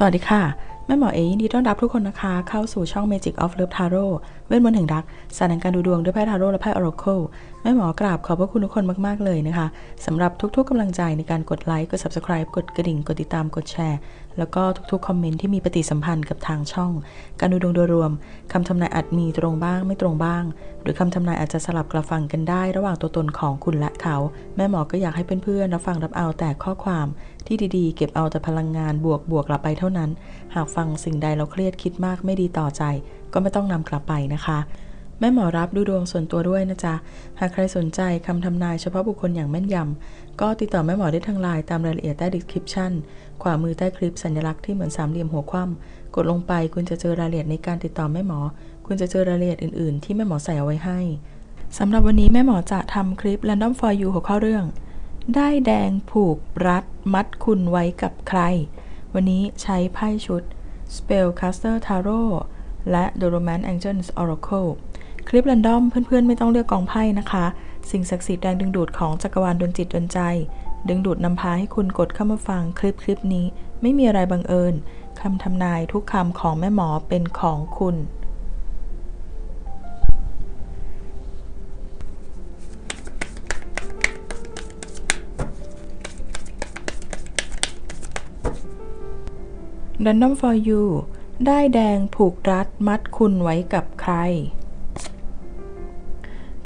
สวัสดีค่ะ แม่หมอเอยินดีต้อนรับทุกคนนะคะ เข้าสู่ช่อง Magic of Love Tarot เวทมนต์แห่งรักสารแห่งการดูดวงด้วยไพ่ทาโร่และไพ่ Oracle แม่หมอกราบขอบพระคุณทุกคนมาก ๆ เลยนะคะสำหรับทุกๆกำลังใจในการกดไลค์กด Subscribe กดกระดิ่ง กดติดตามกดแชร์ แล้วก็ทุกๆ คอมเมนต์ที่มีปฏิสัมพันธ์กับทางช่อง การดูดวงโดยรวมคำทำนายอาจมีตรงบ้างไม่ตรงบ้าง หรือคำทำนายอาจจะสลับกลับฟังกันได้ ระหว่างตัวตนของคุณและเขา แม่หมอก็อยากให้เพื่อนๆรับฟังรับเอาแต่ข้อความที่ดีๆ เก็บเอาแต่พลังงานบวกบวกกลับไปเท่านั้น หากฟังสิ่งใดเราเครียดคิดมากไม่ดีต่อใจ ก็ไม่ต้องนำกลับไปนะคะ แม่หมอรับดูดวงส่วนตัวด้วยนะจ๊ะ หากใครสนใจคำทำนายเฉพาะบุคคลอย่างแม่นยำ ก็ติดต่อแม่หมอได้ทางไลน์ตามรายละเอียดใต้ description ขวามือใต้คลิปสัญลักษณ์ที่เหมือนสามเหลี่ยมหัวคว่ำกดลงไปคุณจะเจอรายละเอียดในการติดต่อแม่หมอ คุณจะเจอรายละเอียดอื่นๆ ที่แม่หมอใส่เอาไว้ให้สำหรับวันนี้แม่หมอจะทำคลิป Random for you หัวข้อเรื่อง ได้แดงผูกรัดมัดคุณไว้กับใคร วันนี้ใช้ไพ่ชุด Spellcaster Tarot และ The Romance Angels Oracle คลิป r รนดอมเพื่อนๆ ไม่ต้องเลือกกองไพ่นะคะ สิ่งศักดิ์สิทธิ์แรงดึงดูดของจักรวาลดนจิตดนใจ ดึงดูดนำพาให้คุณกดเข้ามาฟังคลิปคลิปนี้ ไม่มีอะไรบังเอิญคำทำนายทุกคำของแม่หมอเป็นของคุณ Random for you ได้แดงผูกรัดมัดคุณไว้กับใคร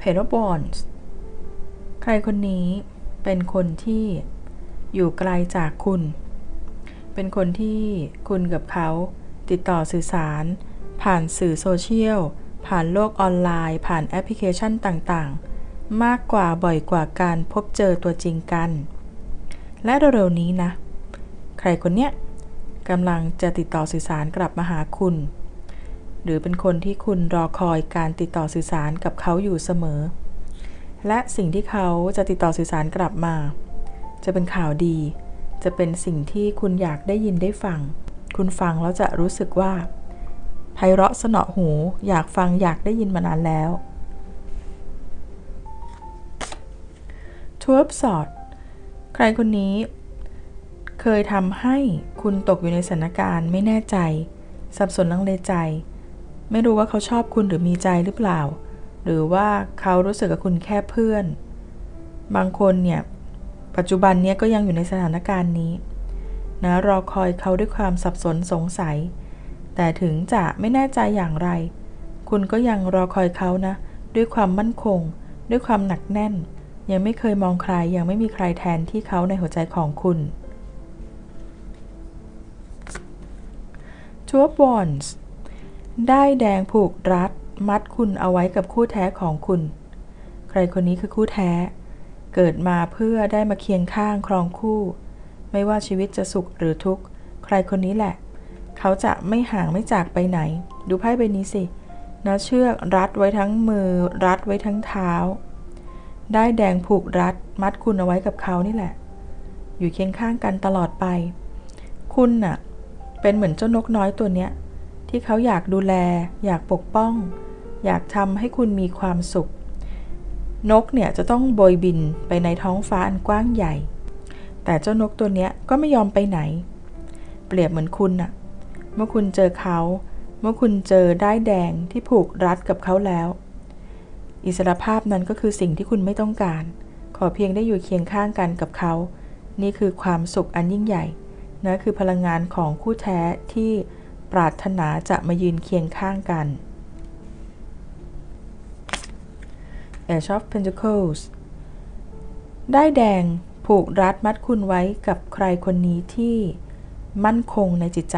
p a r a b o n s ใครคนนี้เป็นคนที่อยู่ไกลจากคุณ เป็นคนที่คุณกับเขาติดต่อสื่อสาร ผ่านสื่อโซเชียล ผ่านโลกออนไลน์ ผ่านแอปพลิเคชันต่างๆ มากกว่าบ่อยกว่าการพบเจอตัวจริงกัน และเร็วๆนี้นะ ใครคนเนี้ย กำลังจะติดต่อสื่อสารกลับมาหาคุณ หรือเป็นคนที่คุณรอคอยการติดต่อสื่อสารกับเขาอยู่เสมอ และสิ่งที่เขาจะติดต่อสื่อสารกลับมา จะเป็นข่าวดี จะเป็นสิ่งที่คุณอยากได้ยินได้ฟัง คุณฟังแล้วจะรู้สึกว่าไพเราะสนอหูอยากฟังอยากได้ยินมานานแล้วทวร์สอด ใครคนนี้ เคยทำให้คุณตกอยู่ในสถานการณ์ไม่แน่ใจ สับสนลังเลใจ ไม่รู้ว่าเขาชอบคุณหรือมีใจหรือเปล่า หรือว่าเขารู้สึกกับคุณแค่เพื่อน บางคนเนี่ย ปัจจุบันนี้ก็ยังอยู่ในสถานการณ์นี้นะรอคอยเขาด้วยความสับสนสงสัย แต่ถึงจะไม่แน่ใจอย่างไร คุณก็ยังรอคอยเขานะ ด้วยความมั่นคง ด้วยความหนักแน่น ยังไม่เคยมองใครยังไม่มีใครแทนที่เขาในหัวใจของคุณ t w o b o n s ได้แดงผูกรัด มัดคุณเอาไว้กับคู่แท้ของคุณ ใครคนนี้คือคู่แท้ เกิดมาเพื่อได้มาเคียงข้างครองคู่ ไม่ว่าชีวิตจะสุขหรือทุกข์ ใครคนนี้แหละ เขาจะไม่ห่างไม่จากไปไหน ดูไพ่ใบนี้สินะเชือกรัดไว้ทั้งมือ รัดไว้ทั้งเท้า ได้แดงผูกรัด มัดคุณเอาไว้กับเขานี่แหละ อยู่เคียงข้างกันตลอดไป คุณน่ะ เป็นเหมือนเจ้านกน้อยตัวเนี้ย ที่เขาอยากดูแล อยากปกป้อง อยากทำให้คุณมีความสุข นกเนี่ยจะต้องโบยบินไปในท้องฟ้าอันกว้างใหญ่ แต่เจ้านกตัวเนี้ยก็ไม่ยอมไปไหน เปรียบเหมือนคุณน่ะ เมื่อคุณเจอเขา เมื่อคุณเจอได้แดงที่ผูกรัดกับเขาแล้ว อิสรภาพนั้นก็คือสิ่งที่คุณไม่ต้องการ ขอเพียงได้อยู่เคียงข้างกันกับเขา นี่คือความสุขอันยิ่งใหญ่ นะคือพลังงานของคู่แท้ที่ปรารถนาจะมายืนเคียงข้างกัน Ace of Pentacles ได้แดงผูกรัดมัดคุณไว้กับใครคนนี้ที่มั่นคงในจิตใจ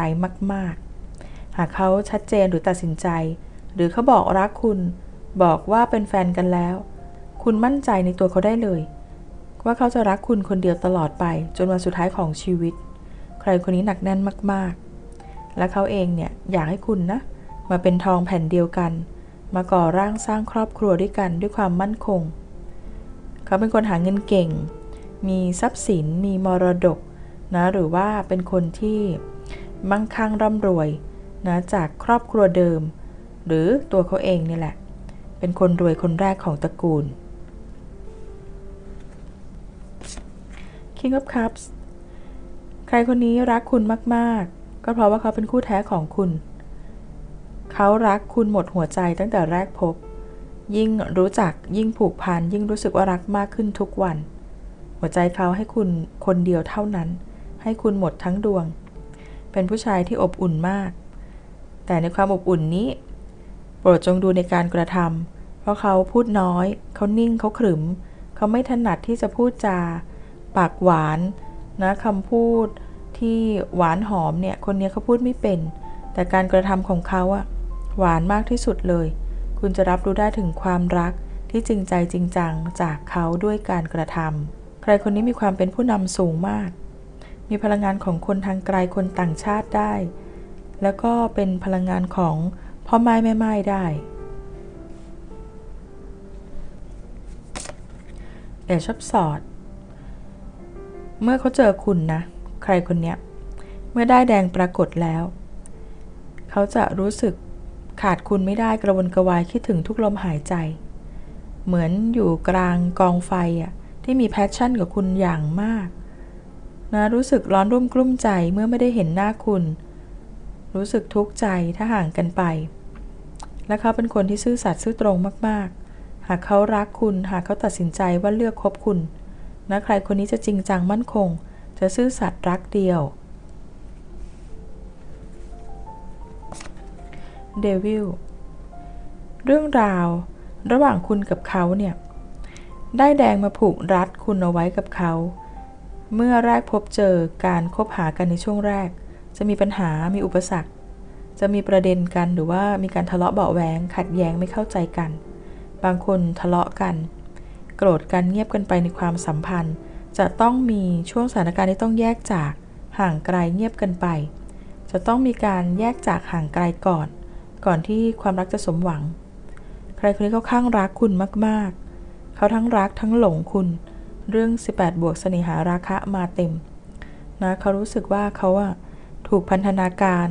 มาก ๆ หากเขาชัดเจนหรือตัดสินใจ หรือเขาบอกรักคุณบอกว่าเป็นแฟนกันแล้ว คุณมั่นใจในตัวเขาได้เลย ว่าเขาจะรักคุณคนเดียวตลอดไปจนวันสุดท้ายของชีวิต ครคนนี้หนักแน่นมากๆ และเขาเองเนี่ยอยากให้คุณนะ มาเป็นทองแผ่นเดียวกัน มาก่อร่างสร้างครอบครัวด้วยกันด้วยความมั่นคง เขาเป็นคนหาเงินเก่ง มีทรัพย์สิน มีมรดกนะหรือว่าเป็นคนที่มั่งคั่งร่ำรวยนะจากครอบครัวเดิม หรือตัวเขาเองนี่แหละ เป็นคนรวยคนแรกของตระกูล King of Cups รคนนี้รักคุณมาก ๆ ก็เพราะว่าเขาเป็นคู่แท้ของคุณ เขารักคุณหมดหัวใจตั้งแต่แรกพบ ยิ่งรู้จักยิ่งผูกพันยิ่งรู้สึกว่ารักมากขึ้นทุกวัน หัวใจเขาให้คุณคนเดียวเท่านั้น ให้คุณหมดทั้งดวง เป็นผู้ชายที่อบอุ่นมาก แต่ในความอบอุ่นนี้ โปรดจงดูในการกระทำเพราะเขาพูดน้อย เขานิ่งเขาขรึม เขาไม่ถนัดที่จะพูดจา ปากหวานนะคำพูด ที่หวานหอมเนี่ย คนนี้เขาพูดไม่เป็น แต่การกระทำของเขาอะหวานมากที่สุดเลย คุณจะรับรู้ได้ถึงความรักที่จริงใจจริงจังจากเขาด้วยการกระทำใครคนนี้มีความเป็นผู้นำสูงมาก มีพลังงานของคนทางไกลคนต่างชาติได้ แล้วก็เป็นพลังงานของพ่อไม้แม่ไม้ได้ เอชอบสอด เมื่อเขาเจอคุณนะ ใครคนเนี้ย เมื่อได้แดงปรากฏแล้ว เขาจะรู้สึกขาดคุณไม่ได้กระวนกระวายคิดถึงทุกลมหายใจ เหมือนอยู่กลางกองไฟอะที่มีแพชชั่นกับคุณอย่างมาก นะรู้สึกร้อนรุ่มกลุ้มใจเมื่อไม่ได้เห็นหน้าคุณ รู้สึกทุกข์ใจถ้าห่างกันไป และเขาเป็นคนที่ซื่อสัตย์ซื่อตรงมากๆ หากเขารักคุณหากเขาตัดสินใจว่าเลือกคบคุณนะใครคนนี้จะจริงจังมั่นคง จะซื่อสัตย์รักเดียว เดวิล เรื่องราวระหว่างคุณกับเขาเนี่ย ได้แดงมาผูกรัดคุณเอาไว้กับเขา เมื่อแรกพบเจอการคบหากันในช่วงแรก จะมีปัญหา มีอุปสรรค จะมีประเด็นกันหรือว่ามีการทะเลาะเบาแหวงขัดแย้งไม่เข้าใจกัน บางคนทะเลาะกัน โกรธกันเงียบกันไปในความสัมพันธ์ จะต้องมีช่วงสถานการณ์ที่ต้องแยกจากห่างไกลเงียบกันไป จะต้องมีการแยกจากห่างไกลก่อน ก่อนที่ความรักจะสมหวัง ใครคนนี้เขาข้างรักคุณมากๆ เขาทั้งรักทั้งหลงคุณ เรื่อง 18 บวกเสน่หาราคะมาเต็มนะเขารู้สึกว่าเขาอะถูกพันธนาการ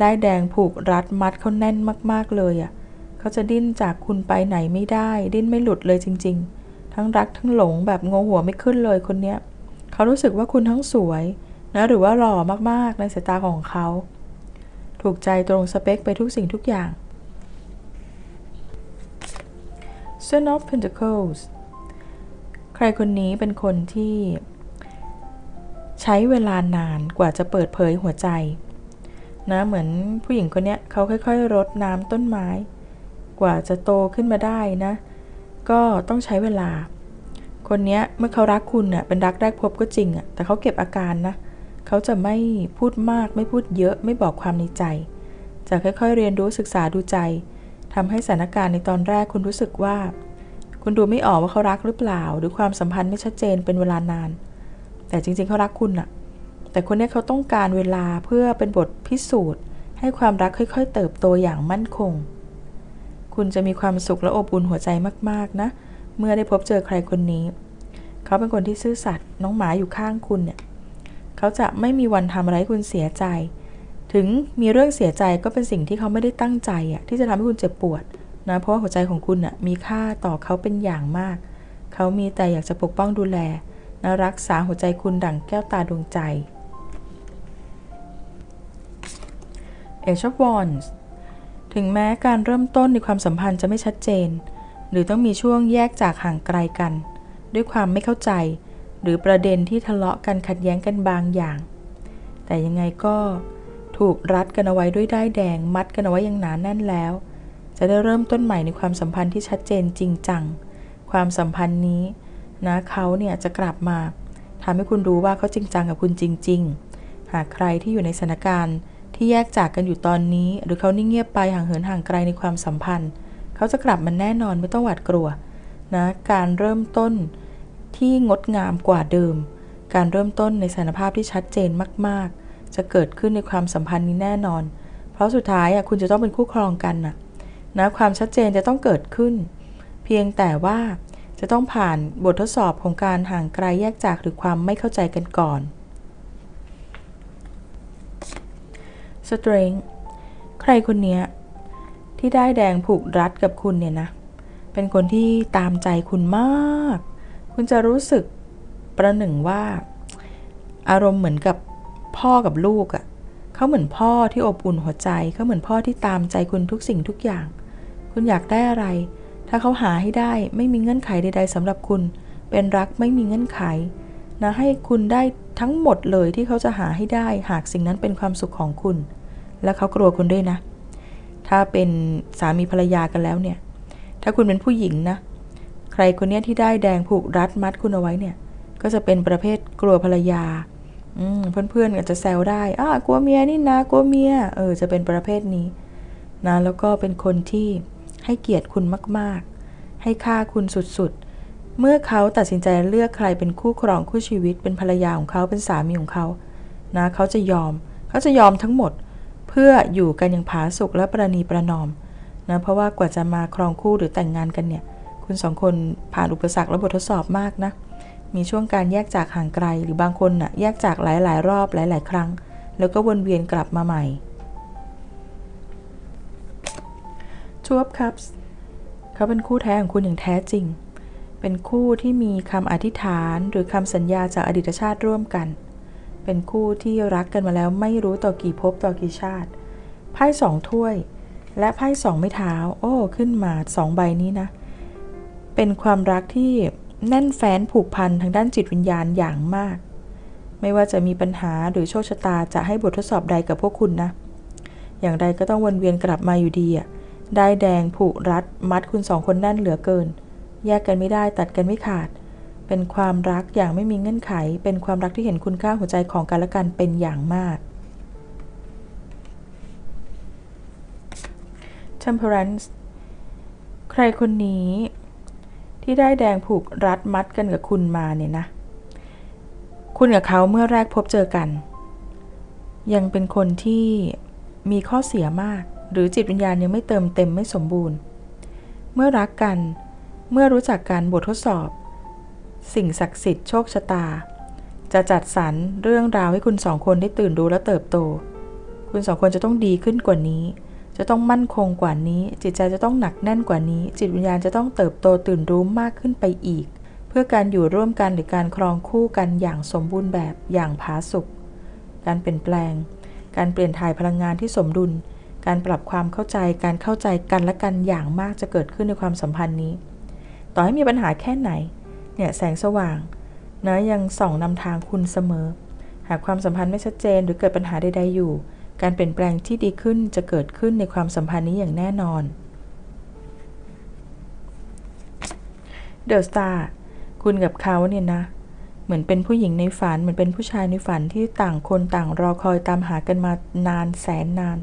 ได้แดงผูกรัดมัดเขาแน่นมาก ๆเลยอะเขาจะดิ้นจากคุณไปไหนไม่ได้ ดิ้นไม่หลุดเลยจริง ๆ ทั้งรักทั้งหลงแบบงงหัวไม่ขึ้นเลยคนเนี้ยเขารู้สึกว่าคุณทั้งสวยนะหรือว่าหล่อมากๆในสายตาของเขา ถูกใจตรงสเปคไปทุกสิ่งทุกอย่าง Son of Pentacles ใครคนนี้เป็นคนที่ใช้เวลานานกว่าจะเปิดเผยหัวใจ นะเหมือนผู้หญิงคนนี้เขาค่อยๆรดน้ำต้นไม้ กว่าจะโตขึ้นมาได้นะ ก็ต้องใช้เวลา คนเนี้ยเมื่อเขารักคุณเน่ยเป็นรักแรกพบก็จริงอะแต่เขาเก็บอาการนะเขาจะไม่พูดมากไม่พูดเยอะไม่บอกความในใจ จะค่อยๆ เรียนรู้ศึกษาดูใจทำให้สถานการณ์ในตอนแรกคุณรู้สึกว่า คุณดูไม่ออกว่าเขารักหรือเปล่า หรือความสัมพันธ์ไม่ชัดเจนเป็นเวลานาน แต่จริงๆเขารักคุณอะแต่คนนี้เขาต้องการเวลาเพื่อเป็นบทพิสูจน์ ให้ความรักค่อย ๆ เติบโตอย่างมั่นคง คุณจะมีความสุขและอบอุ่นหัวใจมากๆนะ เมื่อได้พบเจอใครคนนี้ เขาเป็นคนที่ซื่อสัตย์น้องหมาอยู่ข้างคุณเนี่ยเขาจะไม่มีวันทำอะไรให้คุณเสียใจ ถึงมีเรื่องเสียใจก็เป็นสิ่งที่เขาไม่ได้ตั้งใจอะที่จะทำให้คุณเจ็บปวดนะเพราะว่าหัวใจของคุณอะมีค่าต่อเขาเป็นอย่างมาก เขามีแต่อยากจะปกป้องดูแลนะรักษาหัวใจคุณดั่งแก้วตาดวงใจเอชวอนส์ ถึงแม้การเริ่มต้นในความสัมพันธ์จะไม่ชัดเจน หรือต้องมีช่วงแยกจากห่างไกลกัน ด้วยความไม่เข้าใจ หรือประเด็นที่ทะเลาะกันขัดแย้งกันบางอย่าง แต่ยังไงก็ถูกรัดกันเอาไว้ด้วยได้แดง มัดกันเอาไว้อย่างหนานแน่นแล้ว จะได้เริ่มต้นใหม่ในความสัมพันธ์ที่ชัดเจนจริงจัง ความสัมพันธ์นี้นะเขาเนี่ยจะกลับมาทำให้คุณรู้ว่าเขาจริงจังกับคุณจริง ๆ หากใครที่อยู่ในสถานการณ์ ที่แยกจากกันอยู่ตอนนี้ หรือเขานิ่งเงียบไปห่างเหินห่างไกลในความสัมพันธ์ เขาจะกลับมาแน่นอนไม่ต้องหวาดกลัวนะการเริ่มต้นที่งดงามกว่าเดิม การเริ่มต้นในสถานภาพที่ชัดเจนมาก ๆ จะเกิดขึ้นในความสัมพันธ์นี้แน่นอน เพราะสุดท้ายอะคุณจะต้องเป็นคู่ครองกันน่ะนะความชัดเจนจะต้องเกิดขึ้น เพียงแต่ว่าจะต้องผ่านบททดสอบของการห่างไกลแยกจากหรือความไม่เข้าใจกันก่อน สตรงใครคนนี้ที่ได้แดงผูกรัดกับคุณเนี่ยนะ เป็นคนที่ตามใจคุณมาก คุณจะรู้สึกประหนึ่งว่า อารมณ์เหมือนกับพ่อกับลูกอะเขาเหมือนพ่อที่อบอุ่นหัวใจ เขาเหมือนพ่อที่ตามใจคุณทุกสิ่งทุกอย่าง คุณอยากได้อะไร ถ้าเขาหาให้ได้ไม่มีเงื่อนไขใด ๆสำหรับคุณ เป็นรักไม่มีเงื่อนไข นะให้คุณได้ทั้งหมดเลยที่เขาจะหาให้ได้ หากสิ่งนั้นเป็นความสุขของคุณ และเขากลัวคุณด้วยนะ ถ้าเป็นสามีภรรยากันแล้วเนี่ย ถ้าคุณเป็นผู้หญิงนะ ใครคนนี้ที่ได้แดงผูกรัดมัดคุณเอาไว้เนี่ย ก็จะเป็นประเภทกลัวภรรยาเพื่อนๆอาจจะแซวได้อ่ากลัวเมียนี่นะกลัวเมีย เออ จะเป็นประเภทนี้นะแล้วก็เป็นคนที่ให้เกียรติคุณมาก ๆ ให้ค่าคุณสุดๆ เมื่อเขาตัดสินใจเลือกใครเป็นคู่ครองคู่ชีวิตเป็นภรรยาของเขาเป็นสามีของเขานะเขาจะยอม เขาจะยอมทั้งหมด เพื่ออยู่กันอย่างผาสุกและประนีประนอมนะเพราะว่ากว่าจะมาครองคู่หรือแต่งงานกันเนี่ย คุณสองคนผ่านอุปสรรคและบททดสอบมากนะ มีช่วงการแยกจากห่างไกลหรือบางคนน่ะแยกจากหลาย ๆ รอบหลาย ๆ ครั้ง แล้วก็วนเวียนกลับมาใหม่ชวบครับเขาเป็นคู่แท้ของคุณอย่างแท้จริง เป็นคู่ที่มีคำอธิษฐานหรือคำสัญญาจากอดีตชาติร่วมกัน เป็นคู่ที่รักกันมาแล้วไม่รู้ต่อกี่ภพต่อกี่ชาติ ไพ่สองถ้วย และไพ่สองไม้เท้า โอ้ ขึ้นมาสองใบนี้นะ เป็นความรักที่แน่นแฟ้นผูกพันทางด้านจิตวิญญาณอย่างมาก ไม่ว่าจะมีปัญหาหรือโชคชะตาจะให้บททดสอบใดกับพวกคุณนะ อย่างไรก็ต้องวนเวียนกลับมาอยู่ดีอะได้แดงผูกรัดมัดคุณสองคนแน่นเหลือเกิน แยกกันไม่ได้ตัดกันไม่ขาด เป็นความรักอย่างไม่มีเงื่อนไข เป็นความรักที่เห็นคุณค่าหัวใจของกันและกันเป็นอย่างมาก Temperance ใครคนนี้ที่ได้แดงผูกรัดมัดกันกับคุณมาเนี่ยนะ คุณกับเขาเมื่อแรกพบเจอกัน ยังเป็นคนที่มีข้อเสียมาก หรือจิตวิญญาณยังไม่เติมเต็มไม่สมบูรณ์ เมื่อรักกัน เมื่อรู้จักกันบททดสอบ สิ่งศักดิ์สิทธิ์โชคชะตา จะจัดสรรเรื่องราวให้คุณสองคนได้ตื่นรู้และเติบโต คุณสองคนจะต้องดีขึ้นกว่านี้ จะต้องมั่นคงกว่านี้ จิตใจจะต้องหนักแน่นกว่านี้ จิตวิญญาณจะต้องเติบโตตื่นรู้มากขึ้นไปอีก เพื่อการอยู่ร่วมกันหรือการครองคู่กันอย่างสมบูรณ์แบบอย่างผาสุกการเปลี่ยนแปลง การเปลี่ยนถ่ายพลังงานที่สมดุล การปรับความเข้าใจ การเข้าใจกันและกันอย่างมากจะเกิดขึ้นในความสัมพันธ์นี้ ต่อให้มีปัญหาแค่ไหน เนี่ยแสงสว่างนะยังส่องนำทางคุณเสมอ หากความสัมพันธ์ไม่ชัดเจนหรือเกิดปัญหาใดๆอยู่ การเปลี่ยนแปลงที่ดีขึ้นจะเกิดขึ้นในความสัมพันธ์นี้อย่างแน่นอนเดอะสตาร์คุณกับเขาเนี่ยนะ เหมือนเป็นผู้หญิงในฝัน เหมือนเป็นผู้ชายในฝันที่ต่างคนต่างรอคอยตามหากันมานานแสนนาน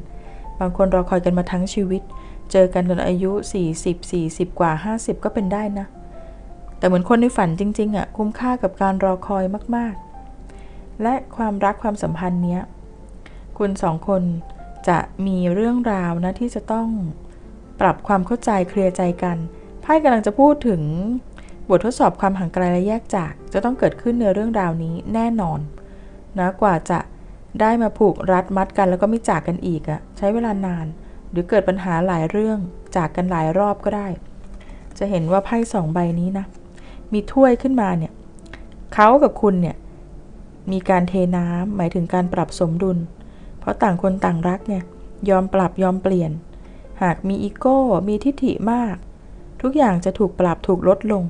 บางคนรอคอยกันมาทั้งชีวิต เจอกันจนอายุ 40 40 กว่า 50 ก็เป็นได้นะ แต่เหมือนคนในฝันจริงๆอะ่ะคุ้มค่ากับการรอคอยมากๆ และความรักความสัมพันธ์เนี้ย คุณสองคนจะมีเรื่องราวนะที่จะต้องปรับความเข้าใจเคลียร์ใจกันไพ่กำลังจะพูดถึงบททดสอบความห่างไกลและแยกจาก จะต้องเกิดขึ้นในเรื่องราวนี้แน่นอนนะกว่าจะได้มาผูกรัดมัดกันแล้วก็ไม่จากกันอีกอะใช้เวลานาน หรือเกิดปัญหาหลายเรื่องจากกันหลายรอบก็ได้ จะเห็นว่าไพ่สองใบนี้นะ มีถ้วยขึ้นมาเนี่ยเขากับคุณเนี่ยมีการเทน้ำหมายถึงการปรับสมดุล เพราะต่างคนต่างรักเนี่ยยอมปรับยอมเปลี่ยน หากมีอีโก้ มีทิฐิมาก ทุกอย่างจะถูกปรับถูกลดลง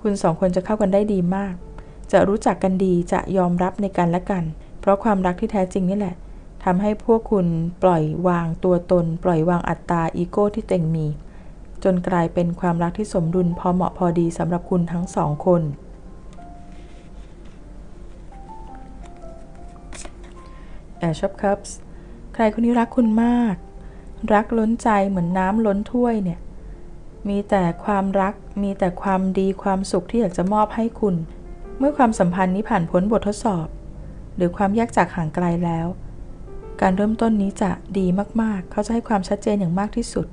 คุณสองคนจะเข้ากันได้ดีมาก จะรู้จักกันดีจะยอมรับในกันและกัน เพราะความรักที่แท้จริงนี่แหละ ทำให้พวกคุณปล่อยวางตัวตน ปล่อยวางอัตตาอีโก้ที่เต็งมี จนกลายเป็นความรักที่สมดุลพอเหมาะพอดีสำหรับคุณทั้งสองคนแอชอบคัพส์ใครคนนี้รักคุณมาก รักล้นใจเหมือนน้ำล้นถ้วยเนี่ย มีแต่ความรัก มีแต่ความดีความสุขที่อยากจะมอบให้คุณ เมื่อความสัมพันธ์นี้ผ่านพ้นบททดสอบ หรือความแยกจากห่างไกลแล้ว การเริ่มต้นนี้จะดีมากๆ เขาจะให้ความชัดเจนอย่างมากที่สุด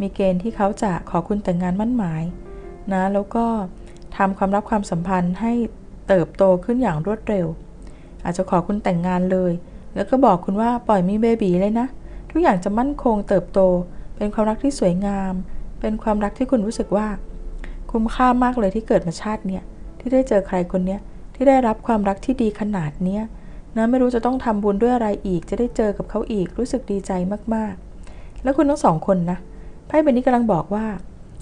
มีเกณฑ์ที่เขาจะขอคุณแต่งงานมั่นหมายนะ แล้วก็ทำความรักความสัมพันธ์ให้เติบโตขึ้นอย่างรวดเร็ว อาจจะขอคุณแต่งงานเลย แล้วก็บอกคุณว่าปล่อยมีเบบีเลยนะ ทุกอย่างจะมั่นคงเติบโต เป็นความรักที่สวยงาม เป็นความรักที่คุณรู้สึกว่า คุ้มค่ามากเลยที่เกิดมาชาติเนี้ยที่ได้เจอใครคนเนี้ยที่ได้รับความรักที่ดีขนาดเนี้ย นะไม่รู้จะต้องทำบุญด้วยอะไรอีก จะได้เจอกับเขาอีกรู้สึกดีใจมากๆ แล้วคุณทั้งสองคนนะไพ่ใบนี้กำลังบอกว่า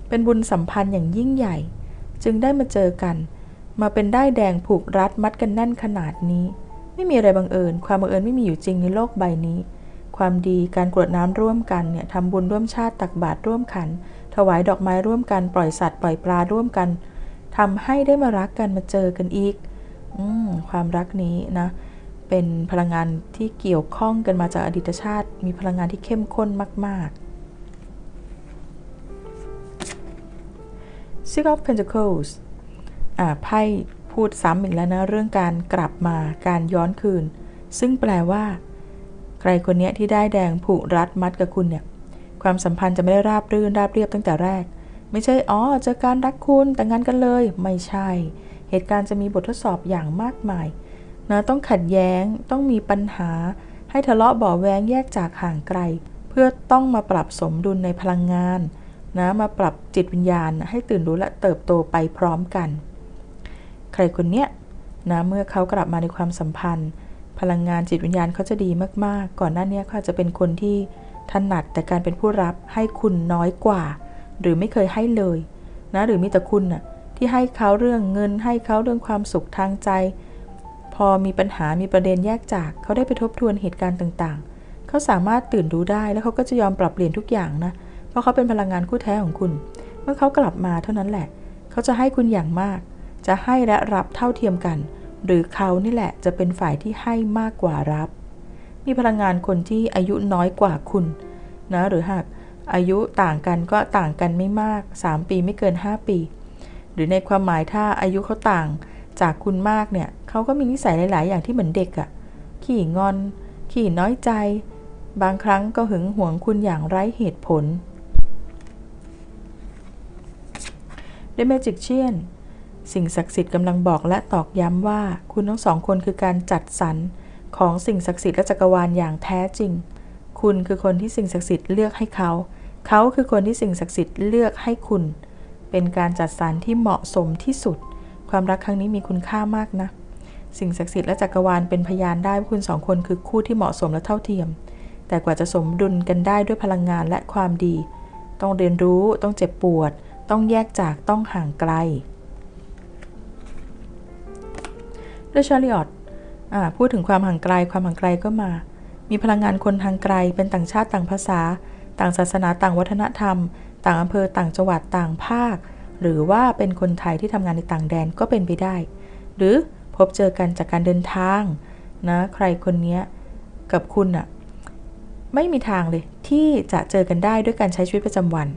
เป็นบุญสัมพันธ์อย่างยิ่งใหญ่ จึงได้มาเจอกัน มาเป็นได้แดงผูกรัดมัดกันแน่นขนาดนี้ ไม่มีอะไรบังเอิญ ความบังเอิญไม่มีอยู่จริงในโลกใบนี้ ความดีการกรวดน้ำร่วมกันเนี่ยทำบุญร่วมชาติตักบาตรร่วมขัน ถวายดอกไม้ร่วมกันปล่อยสัตว์ปล่อยปลาร่วมกันทำให้ได้มารักกันมาเจอกันอีกอความรักนี้นะ เป็นพลังงานที่เกี่ยวข้องกันมาจากอดีตชาติ มีพลังงานที่เข้มข้นมาก ๆ Six of Pentacles อ่าไพ่พูดซ้ำอีกแล้วนะ เรื่องการกลับมาการย้อนคืน ซึ่งแปลว่า ใครคนนี้ที่ได้แดงผูกรัดมัดกับคุณเนี่ย ความสัมพันธ์จะไม่ได้ราบรื่นราบเรียบตั้งแต่แรก ไม่ใช่ อ๋อ เจอการรักคุณแต่งงานกันเลย ไม่ใช่ เหตุการณ์จะมีบททดสอบอย่างมากมาย นะต้องขัดแย้งต้องมีปัญหา ให้ทะเลาะบ่อแวงแยกจากห่างไกล เพื่อต้องมาปรับสมดุลในพลังงานนะมาปรับจิตวิญญาณให้ตื่นรู้และเติบโตไปพร้อมกัน ใครคนเนี้ยนะเมื่อเขากลับมาในความสัมพันธ์ พลังงานจิตวิญญาณเขาจะดีมากๆ ก่อนหน้านี้เขาจจะเป็นคนที่ถนัดแต่การเป็นผู้รับให้คุณน้อยกว่า หรือไม่เคยให้เลยนะหรือมีแต่คุณน่ะที่ให้เขาเรื่องเงินให้เขาเรื่องความสุขทางใจ พอมีปัญหามีประเด็นแยกจาก เขาได้ไปทบทวนเหตุการณ์ต่างๆ เขาสามารถตื่นรู้ได้แล้วเขาก็จะยอมปรับเปลี่ยนทุกอย่างนะ เพราะเขาเป็นพลังงานคู่แท้ของคุณ เมื่อเขากลับมาเท่านั้นแหละ เขาจะให้คุณอย่างมาก จะให้และรับเท่าเทียมกัน หรือเขานี่แหละจะเป็นฝ่ายที่ให้มากกว่ารับ มีพลังงานคนที่อายุน้อยกว่าคุณนะหรือหากอายุต่างกันก็ต่างกันไม่มาก 3 ปีไม่เกิน 5 ปี หรือในความหมายถ้าอายุเขาต่าง จากคุณมากเนี่ยเขาก็มีนิสัยหลาย ๆ อย่างที่เหมือนเด็กอะ่ะ ขี่งอน ขี่น้อยใจ บางครั้งก็หึงหวงคุณอย่างไร้เหตุผล The Magician สิ่งศักดิ์สิทธิ์กำลังบอกและตอกย้ำว่าคุณทั้งสองคนคือการจัดสรรของสิ่งศักดิ์สิทธิ์และจักรวาลอย่างแท้จริง คุณคือคนที่สิ่งศักดิ์สิทธิ์เลือกให้เขา เขาคือคนที่สิ่งศักดิ์สิทธิ์เลือกให้คุณ เป็นการจัดสรรที่เหมาะสมที่สุด ความรักครั้งนี้มีคุณค่ามากนะ สิ่งศักดิ์สิทธิ์และจักรวาลเป็นพยานได้ว่าคุณสองคนคือคู่ที่เหมาะสมและเท่าเทียม แต่กว่าจะสมดุลกันได้ด้วยพลังงานและความดี ต้องเรียนรู้ ต้องเจ็บปวด ต้องแยกจาก ต้องห่างไกลเดชาริออตพูดถึงความห่างไกล ความห่างไกลก็มา มีพลังงานคนทางไกล เป็นต่างชาติต่างภาษา ต่างศาสนาต่างวัฒนธรรม ต่างอำเภอต่างจังหวัดต่างภาค หรือว่าเป็นคนไทยที่ทำงานในต่างแดนก็เป็นไปได้ หรือพบเจอกันจากการเดินทางนะใครคนนี้กับคุณอะไม่มีทางเลยที่จะเจอกันได้ด้วยการใช้ชีวิตประจำวัน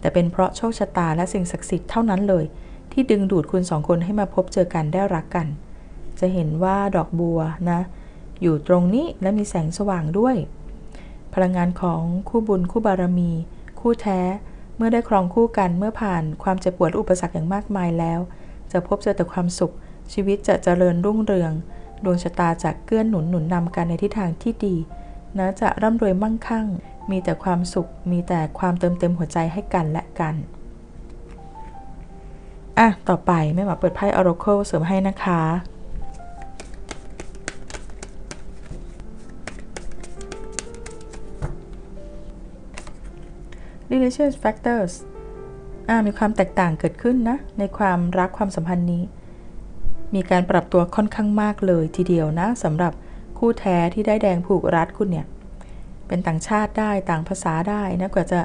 แต่เป็นเพราะโชคชะตาและสิ่งศักดิ์สิทธิ์เท่านั้นเลย ที่ดึงดูดคุณสองคนให้มาพบเจอกันได้รักกัน จะเห็นว่าดอกบัวนะ อยู่ตรงนี้และมีแสงสว่างด้วย พลังงานของคู่บุญคู่บารมี คู่แท้ มื่อได้ครองคู่กันเมื่อผ่านความเจ็บปวดอุปสรรคอย่างมากมายแล้ว จะพบเจอแต่ความสุข ชีวิตจะเจริญรุ่งเรือง ดวงชะตาจะเกื้อนหนุนหนุนนำกันในทิศทางที่ดีนะจะร่ำรวยมั่งคั่ง มีแต่ความสุข มีแต่ความเติมเต็มหัวใจให้กันและกันอะ ต่อไปแม่หมาเปิดไพ่ Oracle เสริมให้นะคะ relation factors มีความแตกต่างเกิดขึ้นนะ ในความรักความสัมพันธ์นี้ มีการปรับตัวค่อนข้างมากเลยทีเดียวนะสำหรับคู่แท้ที่ได้แดงผูกรัดคุณเนี่ย เป็นต่างชาติได้ต่างภาษาได้นะกว่าจะ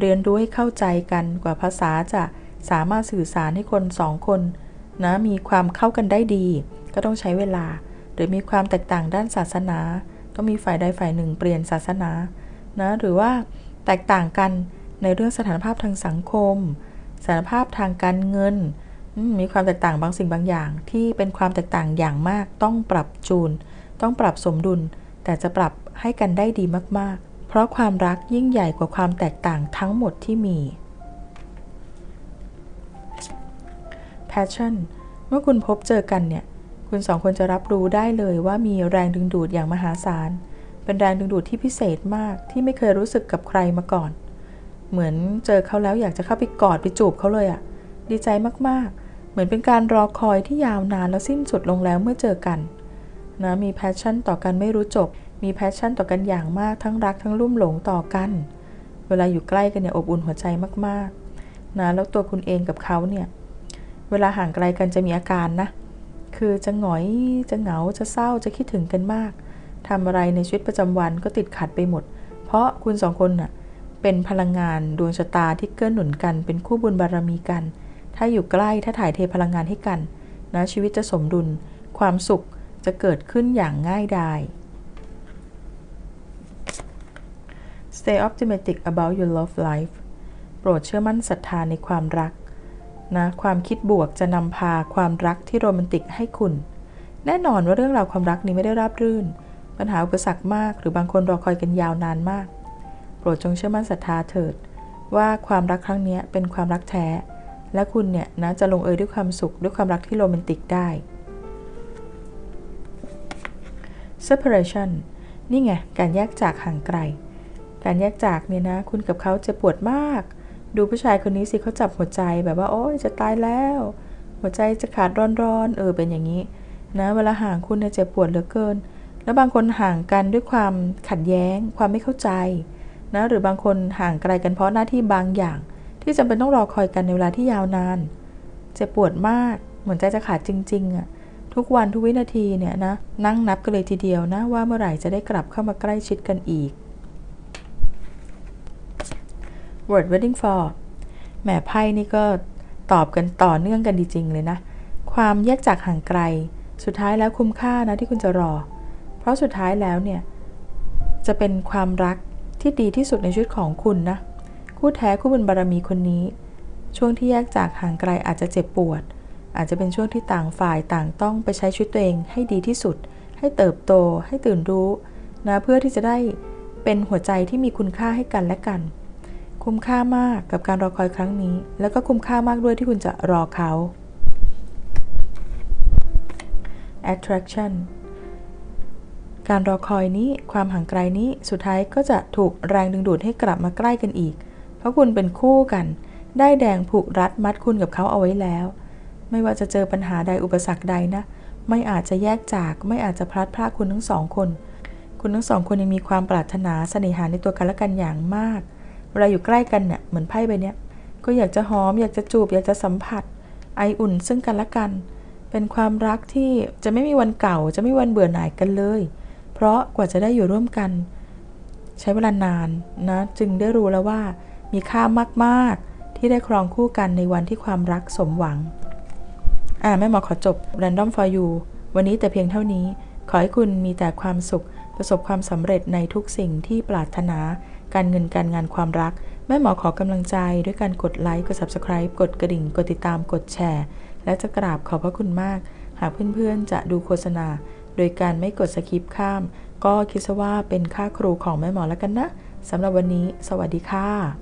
เรียนรู้ให้เข้าใจกันกว่าภาษาจะสามารถสื่อสารให้คนสองคนนะมีความเข้ากันได้ดี ก็ต้องใช้เวลา หรือมีความแตกต่างด้านศาสนา ต้องมีฝ่ายใดฝ่ายหนึ่งเปลี่ยนศาสนานะหรือว่าแตกต่างกัน ในเรื่องสถานภาพทางสังคม สถานภาพทางการเงิน มีความแตกต่างบางสิ่งบางอย่าง ที่เป็นความแตกต่างอย่างมาก ต้องปรับจูน ต้องปรับสมดุล แต่จะปรับให้กันได้ดีมาก ๆ เพราะความรักยิ่งใหญ่กว่าความแตกต่างทั้งหมดที่มี passion เมื่อคุณพบเจอกันเนี่ย คุณสองคนจะรับรู้ได้เลยว่ามีแรงดึงดูดอย่างมหาศาล เป็นแรงดึงดูดที่พิเศษมากที่ไม่เคยรู้สึกกับใครมาก่อน เหมือนเจอเขาแล้วอยากจะเข้าไปกอดไปจูบเขาเลยอะ่ะ ดีใจมากๆ เหมือนเป็นการรอคอยที่ยาวนานแล้วสิ้นสุดลงแล้วเมื่อเจอกันนะมีแพชชั่นต่อกันไม่รู้จบ มีแพชชั่นต่อกันอย่างมากทั้งรักทั้งลุ่มหลงต่อกัน เวลาอยู่ใกล้กันเนี่ยอบอุ่นหัวใจมากๆนะแล้วตัวคุณเองกับเขาเนี่ย เวลาห่างไกลกันจะมีอาการนะ คือจะหงอยจะเหงาจะเศร้าจะคิดถึงกันมากทำอะไรในชีวิตประจำวันก็ติดขัดไปหมด เพราะคุณสองคนน่ะ เป็นพลังงานดวงชะตาที่เกื้อหนุนกัน เป็นคู่บุญบารมีกัน ถ้าอยู่ใกล้ถ้าถ่ายเทพลังงานให้กันนะชีวิตจะสมดุล ความสุขจะเกิดขึ้นอย่างง่ายดาย Stay optimistic about your love life โปรดเชื่อมั่นศรัทธาในความรักนะความคิดบวกจะนำพาความรักที่โรแมนติกให้คุณ แน่นอนว่าเรื่องราวความรักนี้ไม่ได้ราบรื่น ปัญหาอุปสรรคมาก หรือบางคนรอคอยกันยาวนานมาก โปรดจงเชื่อมั่นศรัทธาเถิด ว่าความรักครั้งนี้เป็นความรักแท้ และคุณเนี่ยนะจะลงเอยด้วยความสุขด้วยความรักที่โรแมนติกได้ separation นี่ไง การแยกจากห่างไกล การแยกจากเนี่ยนะ คุณกับเขาจะปวดมาก ดูผู้ชายคนนี้สิเขาจับหัวใจแบบว่า โอ๊ยจะตายแล้ว หัวใจจะขาดร้อนๆ เออเป็นอย่างนี้ นะ เวลาห่างคุณเนี่ยเจ็บปวดเหลือเกิน แล้วบางคนห่างกันด้วยความขัดแย้ง ความไม่เข้าใจ นะหรือบางคนห่างไกลกันเพราะหน้าที่บางอย่าง ที่จำเป็นต้องรอคอยกันในเวลาที่ยาวนาน เจ็บปวดมาก เหมือนใจจะขาดจริง ๆอะทุกวันทุกวินาทีเนี่ยนะนั่งนับกันเลยทีเดียวนะว่าเมื่อไหร่จะได้กลับเข้ามาใกล้ชิดกันอีก word wedding for แหมไพ่นี่ก็ตอบกันต่อเนื่องกันดีจริงเลยนะ ความแยกจากห่างไกล สุดท้ายแล้วคุ้มค่านะที่คุณจะรอ เพราะสุดท้ายแล้วเนี่ย จะเป็นความรัก ที่ดีที่สุดในชีวิตของคุณนะ คู่แท้คู่บุญบารมีคนนี้ ช่วงที่แยกจากห่างไกลอาจจะเจ็บปวด อาจจะเป็นช่วงที่ต่างฝ่ายต่างต้องไปใช้ชีวิตตัวเองให้ดีที่สุด ให้เติบโต ให้ตื่นรู้นะเพื่อที่จะได้เป็นหัวใจที่มีคุณค่าให้กันและกัน คุ้มค่ามากกับการรอคอยครั้งนี้ แล้วก็คุ้มค่ามากด้วยที่คุณจะรอเขา attraction การรอคอยนี้ความห่างไกลนี้สุดท้ายก็จะถูกแรงดึงดูดให้กลับมาใกล้กันอีก เพราะคุณเป็นคู่กัน ได้แดงผูกรัดมัดคุณกับเขาเอาไว้แล้ว ไม่ว่าจะเจอปัญหาใดอุปสรรคใดนะ ไม่อาจจะแยกจากไม่อาจจะพลัดพรากคุณทั้งสองคน คุณทั้งสองคนยังมีความปรารถนาเสน่หาในตัวกันและกันอย่างมากเวลาอยู่ใกล้กันเนี่ยเหมือนไพ่ใบเนี้ยก็อยากจะหอมอยากจะจูบอยากจะสัมผัส ไออุ่นซึ่งกันและกัน เป็นความรักที่จะไม่มีวันเก่าจะไม่มีวันเบื่อหน่ายกันเลย ราะกว่าจะได้อยู่ร่วมกัน ใช้เวลานานนะ จึงได้รู้แล้วว่า มีค่ามากๆ ที่ได้ครองคู่กันในวันที่ความรักสมหวัง อ่าแม่หมอขอจบ Random for you วันนี้แต่เพียงเท่านี้ ขอให้คุณมีแต่ความสุข ประสบความสำเร็จในทุกสิ่งที่ปรารถนา การเงินการงานความรัก แม่หมอขอกำลังใจด้วยการกดไลค์กด Subscribe กดกระดิ่ง กดติดตามกดแชร์ และจะกราบขอบพระคุณมาก หากเพื่อนๆจะดูโฆษณา โดยการไม่กดสคิปข้าม ก็คิดซะว่าเป็นค่าครูของแม่หมอแล้วกันนะสำหรับวันนี้ สวัสดีค่ะ